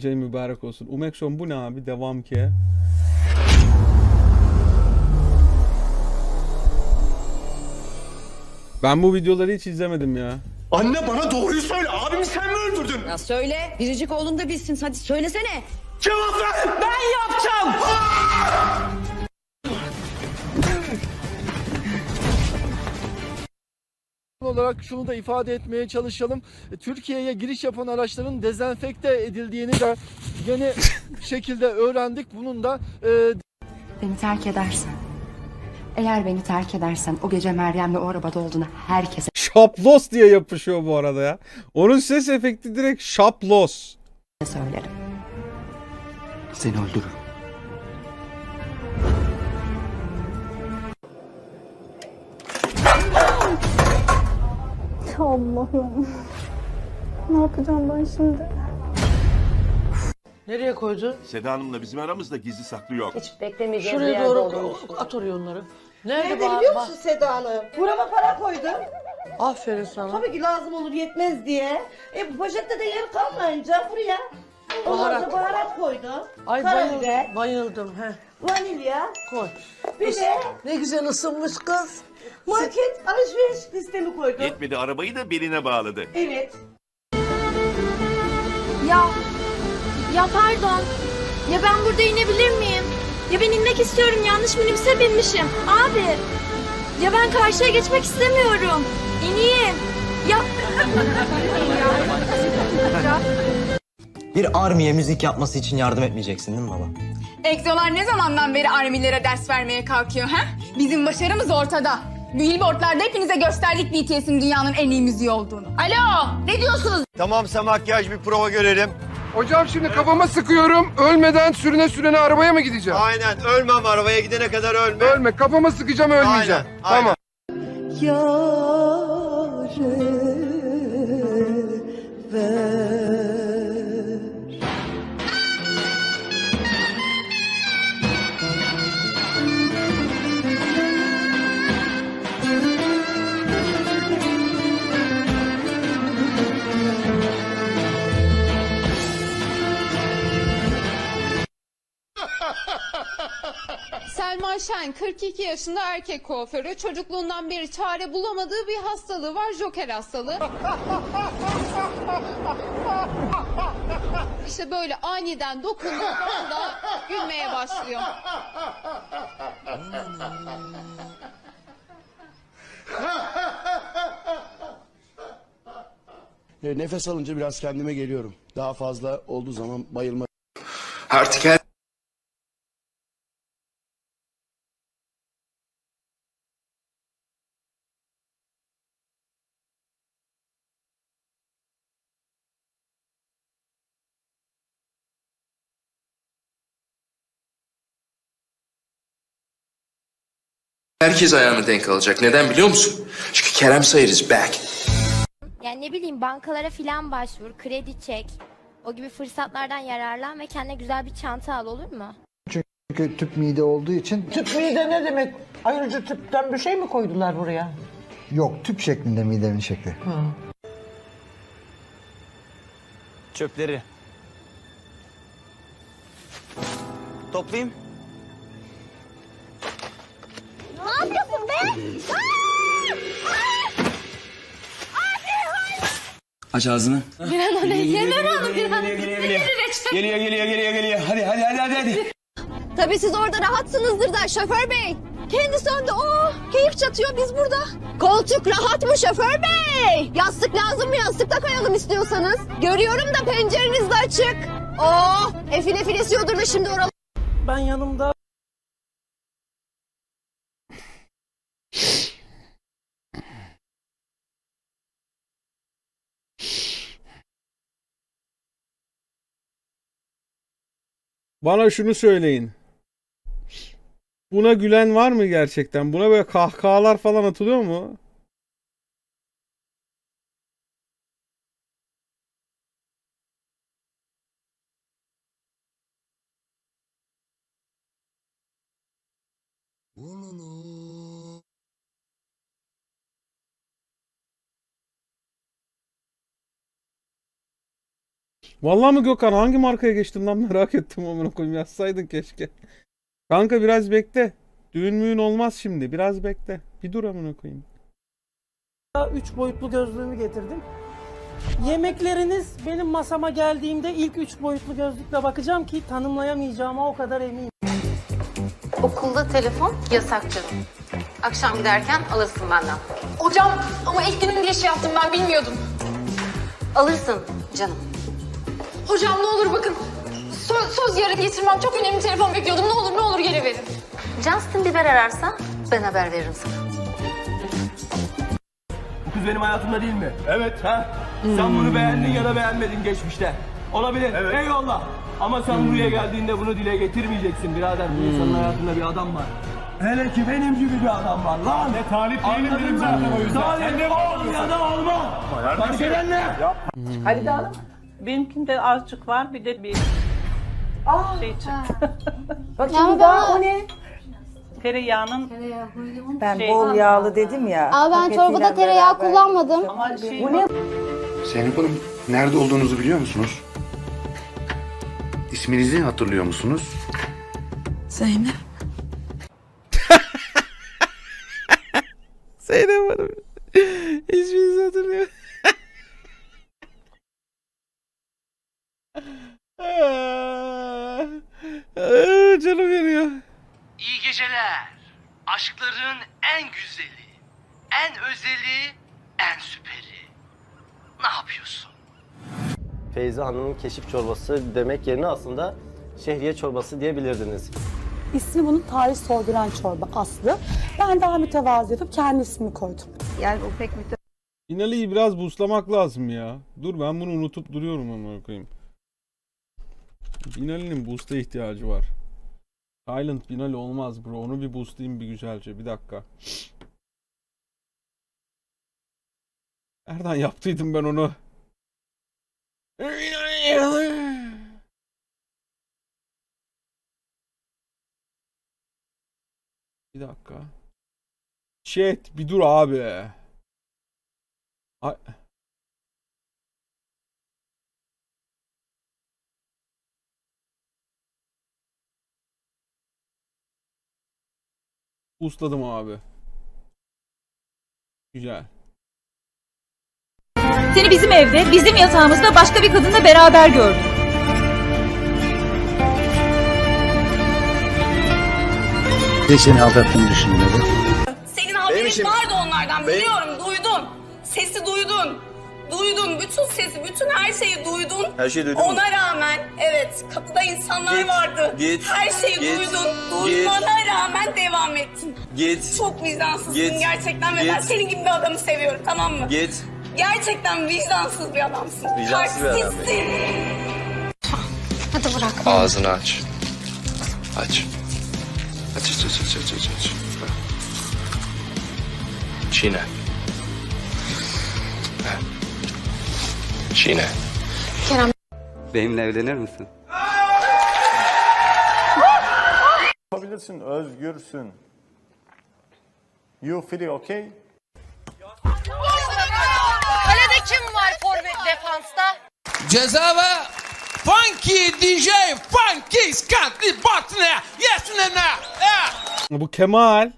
Gecenin mübarek olsun. Umekson bu ne abi? Devam ki. Ben bu videoları hiç izlemedim ya. Anne bana doğruyu söyle. Abimi sen mi öldürdün? Ya söyle. Biricik oğlun da bilsin. Hadi söylesene. Cevap ver. Ben yapacağım. Olarak şunu da ifade etmeye çalışalım. E, Türkiye'ye giriş yapan araçların dezenfekte edildiğini de yeni şekilde öğrendik. Bunun da e, Beni terk edersen, eğer beni terk edersen o gece Meryem'le o arabada olduğunu herkese Şaplos diye yapışıyor bu arada ya. Onun ses efekti direkt şaplos. söylerim. Seni öldürürüm. Allah'ım. Ne yapacağım ben şimdi? Nereye koydu? Seda Hanım'la bizim aramızda gizli saklı yok. Hiç beklemeyeceğim bir Şuraya yerde doğru olduğunu at oraya onları. Nerede, Nerede biliyor musun Seda Hanım? Burama para koydum. Aferin sana. Tabii ki lazım olur yetmez diye. E bu poşette de yer kalmayınca buraya ondan Baharat. sonra baharat koydum. Ay Karabiber, bayıldım, bayıldım. He, vanilya, koy. Bir de Ne güzel ısınmış kız. market alışveriş listemi koydum. Yetmedi arabayı da beline bağladı. Evet. Ya, ya pardon. Ya ben burada inebilir miyim? Ya ben inmek istiyorum. Yanlış minibüse binmişim. Abi. Ya ben karşıya geçmek istemiyorum. İneyim. Ya. Bir armiye müzik yapması için yardım etmeyeceksin değil mi baba? Egzolar ne zamandan beri armilere ders vermeye kalkıyor ha? Bizim başarımız ortada. Billboardlarda hepinize gösterdik BTS'in dünyanın en iyi müziği olduğunu. Alo, ne diyorsunuz? Tamamsa makyaj bir prova görelim. Hocam şimdi kafama sıkıyorum. Ölmeden sürüne sürüne arabaya mı gideceğim? Aynen ölmem arabaya gidene kadar ölme. Ölme. Kafama sıkacağım ölmeyeceğim. Aynen, aynen. Tamam. Selma Şen, 42 yaşında erkek kuaförü. Çocukluğundan beri çare bulamadığı bir hastalığı var, joker hastalığı. İşte böyle aniden dokunduğu anda gülmeye başlıyor. E, Nefes alınca biraz kendime geliyorum. Daha fazla olduğu zaman bayılma. Artık her Herkes ayağını denk alacak. Neden biliyor musun? Çünkü Kerem Sayır is back. Yani ne bileyim bankalara filan başvur, kredi çek. O gibi fırsatlardan yararlan ve kendine güzel bir çanta al olur mu? Çünkü tüp mide olduğu için Tüp mide ne demek? Ayrıca tüpten bir şey mi koydular buraya? yok tüp şeklinde midenin şekli. Çöpleri. Toplayayım. Aç ağzını. Bir an oraya yener onu bir an. Geliyor geliyor geliyor geliyor. Hadi hadi hadi hadi. hadi. Tabii siz orada rahatsınızdır da şoför bey. Kendisi önde. Oh, keyif çatıyor biz burada. Koltuk rahat mı şoför bey? Yastık lazım mı? Yastıkla kayalım istiyorsanız. Görüyorum da pencereniz de açık. Oh, efil efil esiyordur da şimdi oralar. Ben yanımda Bana şunu söyleyin. Buna gülen var mı gerçekten? Buna böyle kahkahalar falan atılıyor mu? Vallahi mi Gökhan hangi markaya geçtin lan merak ettim amına koyayım yazsaydın keşke. Kanka biraz bekle. Düğün müğün olmaz şimdi. Biraz bekle. Bir dur amına koyayım. Üç boyutlu gözlüğümü getirdim. Yemekleriniz benim masama geldiğimde ilk üç boyutlu gözlükle bakacağım ki tanımlayamayacağıma o kadar eminim. Okulda telefon yasak canım. Akşam giderken alırsın benden. Hocam ama ilk günüm diye şey yaptım ben bilmiyordum. Alırsın canım. Hocam ne olur bakın. Söz, söz yarın getirmem. Çok önemli telefon bekliyordum. Ne olur ne olur geri verin. Justin Bieber ararsa ben haber veririm sana. Bu kız benim hayatımda değil mi? Evet. Ha? Sen bunu beğendin ya da beğenmedin geçmişte. Olabilir. Eyvallah. Ama sen buraya geldiğinde bunu dile getirmeyeceksin birader. Bu insanın hayatında bir adam var. Hele ki benim gibi bir adam var lan. Ne talip değilim dedim zaten o yüzden. Talip ol ya da olma. Fark eden ne? Halide Hanım. Benimkinde azıcık var bir de bir şey çıktı. Bakayım daha o ne? Tereyağının Ben bol yağlı dedim ya. Aa ben çorbada tereyağı kullanmadım. ama şey bu ne? Zeynep Hanım nerede olduğunuzu biliyor musunuz? İsminizi hatırlıyor musunuz? Zeynep Hanım. Hiçbirinizi hatırlıyor. Aa, Canım yanıyor. İyi geceler. Aşkların en güzeli, en özeli, en süperi. Ne yapıyorsun? Feyza Hanım'ın keşif çorbası demek yerine aslında şehriye çorbası diyebilirdiniz. İsmi bunun tarih sorduran çorba Aslı. Ben daha mütevazi yapıp kendi ismimi koydum. Yani o pek Binali'yi biraz boostlamak lazım ya. Dur ben bunu unutup duruyorum ama koyayım. Binali'nin boost'a ihtiyacı var. Silent Binali olmaz bro. Onu bir boostlayayım bir güzelce. Bir dakika. Nereden yaptıydım ben onu? Bir dakika. Chat bir dur abi. Ay. Usladım abi. Güzel. Seni bizim evde, bizim yatağımızda başka bir kadınla beraber gördüm. Ne seni aldattığını düşünüyorum. Senin haberin vardı onlardan biliyorum duydun. Sesi duydun. Duydun bütün sesi, bütün her şeyi duydun. Her şeyi duydun mu? Ona rağmen evet kapıda insanlar Git, vardı. git, her şeyi git, duydun. git. Duymana rağmen devam ettin. Git, Çok vicdansızsın Git, gerçekten ve ben git. senin gibi bir adamı seviyorum tamam mı? git. Gerçekten vicdansız bir adamsın. Vicdansız bir adam. Kalpsizsin. Hadi bırak. Ağzını aç. Aç. Aç aç aç aç aç aç. aç. Çiğne. Çiğne. Benimle evlenir misin? Yapabilirsin, özgürsün. You feel okay? Kalede kim var forvet defansta? Ceza ve Funky DJ Funky Scotty Partner Yes nene Bu Kemal.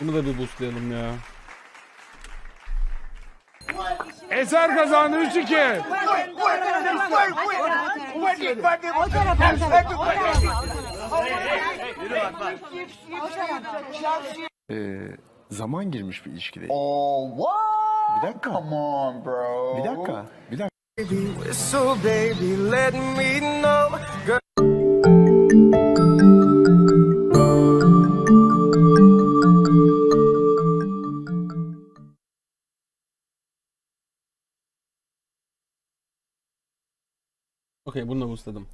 Bunu da bir boostlayalım ya. Eser kazandı 3-2 zaman girmiş bir ilişkide. Oh, what? Bir dakika. Come on bro. Bir dakika. Bir dakika. So baby let me know Okey bunu da boostladım.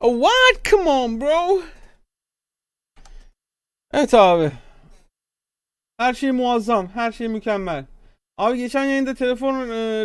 Oh what? Come on bro. Evet abi. Her şey muazzam. Her şey mükemmel. Abi geçen yayında telefon e,